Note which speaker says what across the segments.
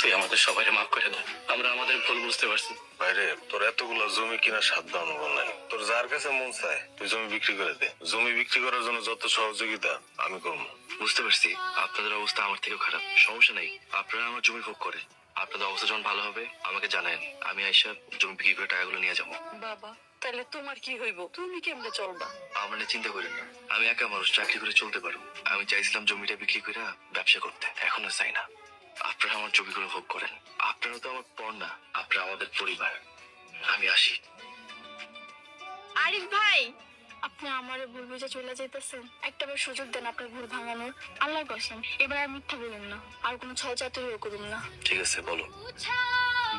Speaker 1: তুই আমাদের মাফ করে দে। আমরা আমাদের ভুল বুঝতে পারছি।
Speaker 2: বাইরে তোর এতগুলো জমি কিনা সাধ্য অনুভব নাই। তোর যার কাছে মন চায় তুই জমি বিক্রি করে দে। জমি বিক্রি করার জন্য যত সহযোগিতা আমি করব।
Speaker 1: বুঝতে পারছি আপনাদের অবস্থা আমার থেকেও খারাপ। সমস্যা নেই আপনারা আমার জমি ভোগ করে আপনাদের অবস্থা যখন ভালো হবে আমাকে জানান আমি আইসা জমি বিক্রি করে টাকাগুলো নিয়ে যাব।
Speaker 3: বাবা তাহলে তোমার কি হইব? তুমি কেমনে চলবা?
Speaker 1: আমার চিন্তা করেন না। আমি একা মানুষ চাকরি করে চলতে পারব। আমি চাইছিলাম জমিটা বিক্রি করে ব্যবসা করতে এখনও চাই না। আপনারা আমার জমিগুলো ভোগ করেন। আপনারা তো আমার পর না আপনারা আমাদের পরিবার। আমি আসি।
Speaker 4: আরিফ ভাই আপনি আমার ভুল বুঝে চলে যেতেছেন একটা বার সুযোগ দেন আপনার ভুল ভাঙানোর। আল্লাহ কসম এবার আর মিথ্যা বলুন না। আর কোনো ছল চাতুরিও করুন না।
Speaker 1: ঠিক আছে বলো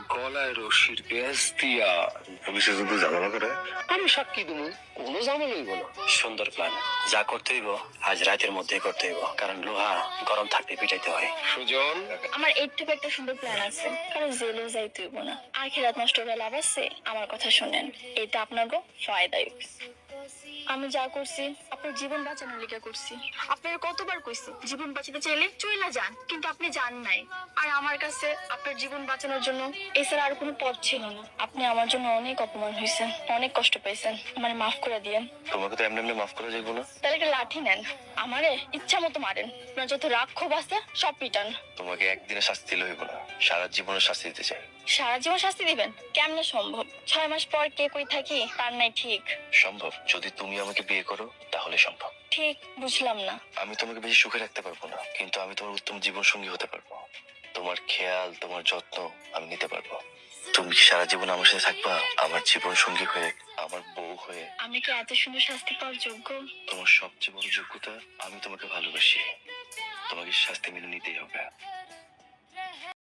Speaker 5: গলায় রশির পেঁয়াজ দিয়া।
Speaker 2: পুলিশে যদি ঝামেলা করে?
Speaker 5: আমি সাক্ষী দেবো কোনো ঝামেলা হইব না।
Speaker 1: সুন্দর প্ল্যান যা করতে হইব আজ রাতের মধ্যেই করতে হইব। কারণ লোহা গরম থাকতে পিটাইতে হয়।
Speaker 5: সুজন?
Speaker 4: আমার এর থেকে একটা সুন্দর প্ল্যান আছে। কারণ জেলে যাইতে হইব না। আর খেরাত নষ্ট করে লাভ আছে আমার কথা শুনেন। এটা আপনাকে ফায়দাই। আমি যা করছি আপনার জীবন বাঁচানোর লিগে করছি। আপনার কতবার কইছি জীবন বাঁচাতে চাইলে চইলা যান কিন্তু আপনি যান নাই। আর আমার কাছে আপনার জীবন বাঁচানোর জন্য এছাড়া আর কোনো পথ ছিল না। আপনি আমার জন্য অনেক অপমান হয়েছেন অনেক কষ্ট পেয়েছেন মানে মাফ করে দিয়েন।
Speaker 1: তোমাকে তো এমনি এমনি মাফ করা যাইব না।
Speaker 4: তাহলে একটা লাঠি নেন। আমারে ইচ্ছা মতো মারেন। আপনার যত রাগ ক্ষোভ আছে সব পিটান।
Speaker 1: তোমাকে একদিনে শাস্তি দিলে হইব না। সারা জীবনের শাস্তি দিতে চাই।
Speaker 4: সারা জীবন শাস্তি দিবেন? কেমনে সম্ভব? ছয় মাস পর কে কই থাকি তার নাই ঠিক।
Speaker 1: সম্ভব। যদি তুমি আমাকে বিয়ে করো তাহলে সম্ভব।
Speaker 4: ঠিক বুঝলাম না।
Speaker 1: আমি তোমাকে বেশি সুখে রাখতে পারব না কিন্তু আমি তোমার উত্তম জীবন সঙ্গী হতে পারব। তোমার খেয়াল তোমার যত্ন আমি নিতে পারব। তুমি সারা জীবন আমার সাথে থাকবা? আমার জীবন সঙ্গী হয়ে আমার বউ হয়ে।
Speaker 4: আমি কি এত সুন্দর শাস্তি পাওয়ার যোগ্য?
Speaker 1: তোমার সবচেয়ে বড় যোগ্যতা আমি তোমাকে ভালোবাসি। তোমাকে শাস্তি মেনে নিতেই হবে।